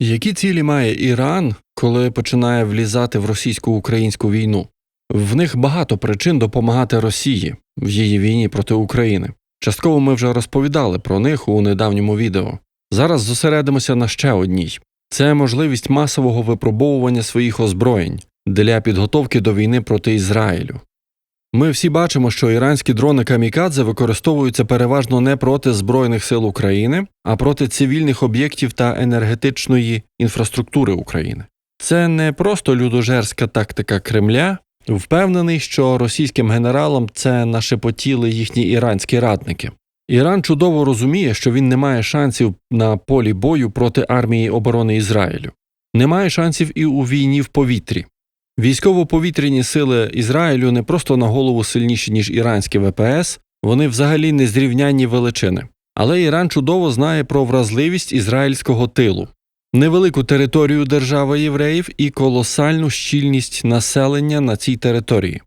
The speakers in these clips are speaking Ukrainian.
Які цілі має Іран, коли починає влізати в російсько-українську війну? В них багато причин допомагати Росії в її війні проти України. Частково ми вже розповідали про них у недавньому відео. Зараз зосередимося на ще одній: це можливість масового випробовування своїх озброєнь для підготовки до війни проти Ізраїлю. Ми всі бачимо, що іранські дрони камікадзе використовуються переважно не проти Збройних сил України, а проти цивільних об'єктів та енергетичної інфраструктури України. Це не просто людожерська тактика Кремля. Впевнений, що російським генералам це нашепотіли їхні іранські радники. Іран чудово розуміє, що він не має шансів на полі бою проти армії оборони Ізраїлю, не має шансів і у війні в повітрі. Військово-повітряні сили Ізраїлю не просто на голову сильніші, ніж іранські ВПС, вони взагалі не зрівнянні величини. Але Іран чудово знає про вразливість ізраїльського тилу, невелику територію держави євреїв і колосальну щільність населення на цій території.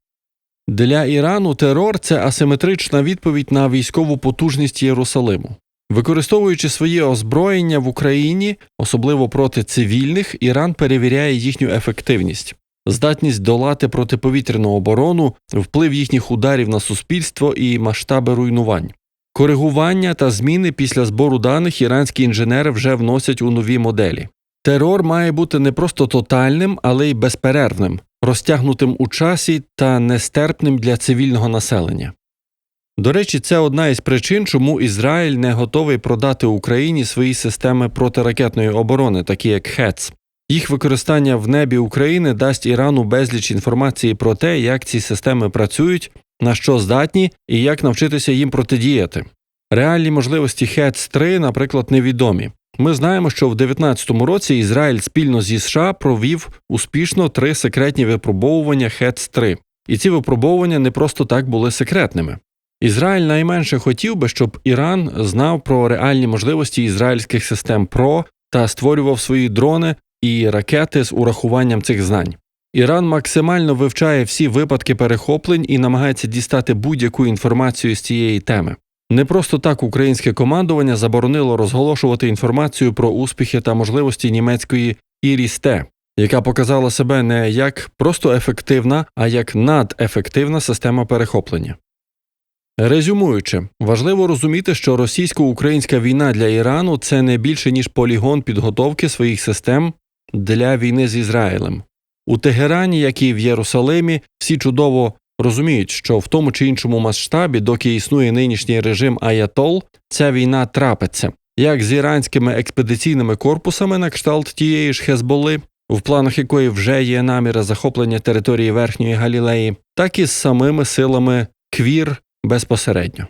Для Ірану терор це асиметрична відповідь на військову потужність Єрусалиму. Використовуючи своє озброєння в Україні, особливо проти цивільних, Іран перевіряє їхню ефективність здатність долати протиповітряну оборону, вплив їхніх ударів на суспільство і масштаби руйнувань. Коригування та зміни після збору даних іранські інженери вже вносять у нові моделі. Терор має бути не просто тотальним, але й безперервним, розтягнутим у часі та нестерпним для цивільного населення. До речі, це одна із причин, чому Ізраїль не готовий продати Україні свої системи протиракетної оборони, такі як ХЕЦ. Їх використання в небі України дасть Ірану безліч інформації про те, як ці системи працюють, на що здатні і як навчитися їм протидіяти. Реальні можливості хец 3 наприклад, невідомі. Ми знаємо, що в 2019 році Ізраїль спільно зі США провів успішно три секретні випробовування хец 3 і ці випробовування не просто так були секретними. Ізраїль найменше хотів би, щоб Іран знав про реальні можливості ізраїльських систем ПРО та створював свої дрони і ракети з урахуванням цих знань. Іран максимально вивчає всі випадки перехоплень і намагається дістати будь-яку інформацію з цієї теми. Не просто так українське командування заборонило розголошувати інформацію про успіхи та можливості німецької Ірісте, яка показала себе не як просто ефективна, а як надефективна система перехоплення. Резюмуючи, важливо розуміти, що російсько-українська війна для Ірану це не більше ніж полігон підготовки своїх систем для війни з Ізраїлем. У Тегерані, як і в Єрусалимі, всі чудово розуміють, що в тому чи іншому масштабі, доки існує нинішній режим Аятол, ця війна трапиться, як з іранськими експедиційними корпусами на кшталт тієї ж Хезболи, в планах якої вже є наміри захоплення території Верхньої Галілеї, так і з самими силами квір безпосередньо.